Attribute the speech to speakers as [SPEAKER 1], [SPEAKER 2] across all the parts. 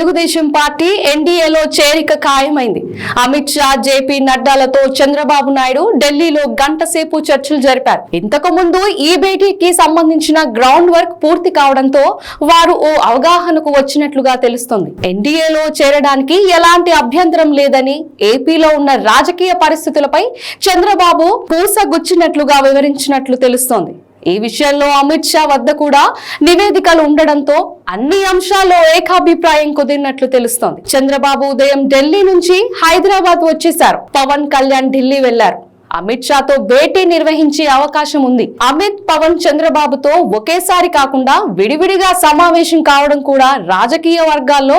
[SPEAKER 1] Telugu Desam party ఎన్డీఏలో చేరిక ఖాయమైంది. అమిత్ షా జేపీ నడ్డాలతో చంద్రబాబు నాయుడు ఢిల్లీలో గంట సేపు చర్చలు జరిపారు. ఇంతకు ముందు ఈ భేటీకి సంబంధించిన గ్రౌండ్ వర్క్ పూర్తి కావడంతో వారు ఓ అవగాహనకు వచ్చినట్లుగా తెలుస్తోంది. ఎన్డీఏలో చేరడానికి ఎలాంటి అభ్యంతరం లేదని ఏపీలో ఉన్న రాజకీయ పరిస్థితులపై చంద్రబాబు పూసగుచ్చినట్లుగా వివరించినట్లు తెలుస్తోంది. ఈ విషయంలో అమిత్ షా వద్ద కూడా నివేదికలు ఉండడంతో అన్ని అంశాల్లో ఏకాభిప్రాయం కుదిరినట్లు తెలుస్తోంది. చంద్రబాబు ఉదయం ఢిల్లీ నుంచి హైదరాబాద్ వచ్చేశారు. పవన్ కళ్యాణ్ ఢిల్లీ వెళ్ళారు. అమిత్ షాతో భేటీ నిర్వహించే అవకాశం ఉంది. అమిత్ పవన్ చంద్రబాబుతో ఒకేసారి కాకుండా విడివిడిగా సమావేశం కావడం కూడా రాజకీయ వర్గాల్లో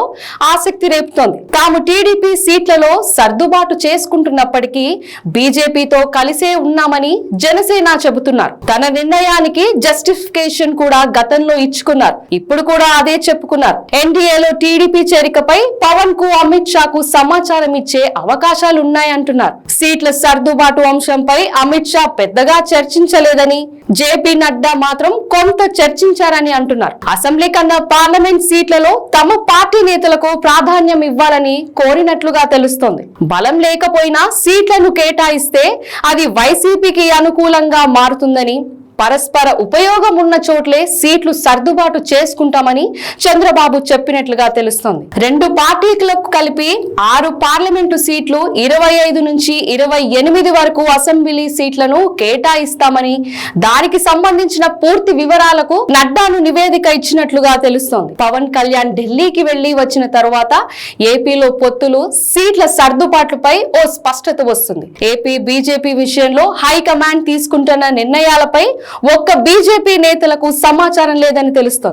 [SPEAKER 1] ఆసక్తి రేపుతోంది. తాము టీడీపీ సీట్లలో సర్దుబాటు చేసుకుంటున్నప్పటికీ బీజేపీతో కలిసే ఉన్నామని జనసేన చెబుతున్నారు. తన నిర్ణయానికి జస్టిఫికేషన్ కూడా గతంలో ఇచ్చుకున్నారు. ఇప్పుడు కూడా అదే చెప్పుకున్నారు. ఎన్డీఏలో టీడీపీ చేరికపై పవన్కు అమిత్ షాకు సమాచారం ఇచ్చే అవకాశాలు ఉన్నాయంటున్నారు సీట్ల సర్దుబాటు అంశంపై అమిత్ షా పెద్దగా చర్చించలేదని జేపీ నడ్డా మాత్రం కొంత చర్చించారని అంటున్నారు. అసెంబ్లీ కన్నా పార్లమెంట్ సీట్లలో తమ పార్టీ నేతలకు ప్రాధాన్యం ఇవ్వాలని కోరినట్లుగా తెలుస్తోంది. బలం లేకపోయినా సీట్లను కేటాయిస్తే అది వైసీపీకి అనుకూలంగా మారుతుందని పరస్పర ఉపయోగం ఉన్న చోట్లే సీట్లు సర్దుబాటు చేసుకుంటామని చంద్రబాబు చెప్పినట్లుగా తెలుస్తోంది. రెండు పార్టీలకు కలిపి ఆరు పార్లమెంటు సీట్లు ఇరవై ఐదు నుంచి ఇరవై ఎనిమిది వరకు అసెంబ్లీ సీట్లను కేటాయిస్తామని దానికి సంబంధించిన పూర్తి వివరాలకు నడ్డాను నివేదిక ఇచ్చినట్లుగా తెలుస్తోంది. పవన్ కళ్యాణ్ ఢిల్లీకి వెళ్ళి వచ్చిన తర్వాత ఏపీలో పొత్తులు సీట్ల సర్దుబాట్లపై ఓ స్పష్టత వస్తుంది. ఏపీ బీజేపీ విషయంలో హైకమాండ్ తీసుకుంటున్న నిర్ణయాలపై ఒక్క బీజేపీ నేతలకు సమాచారం లేదని తెలుస్తోంది.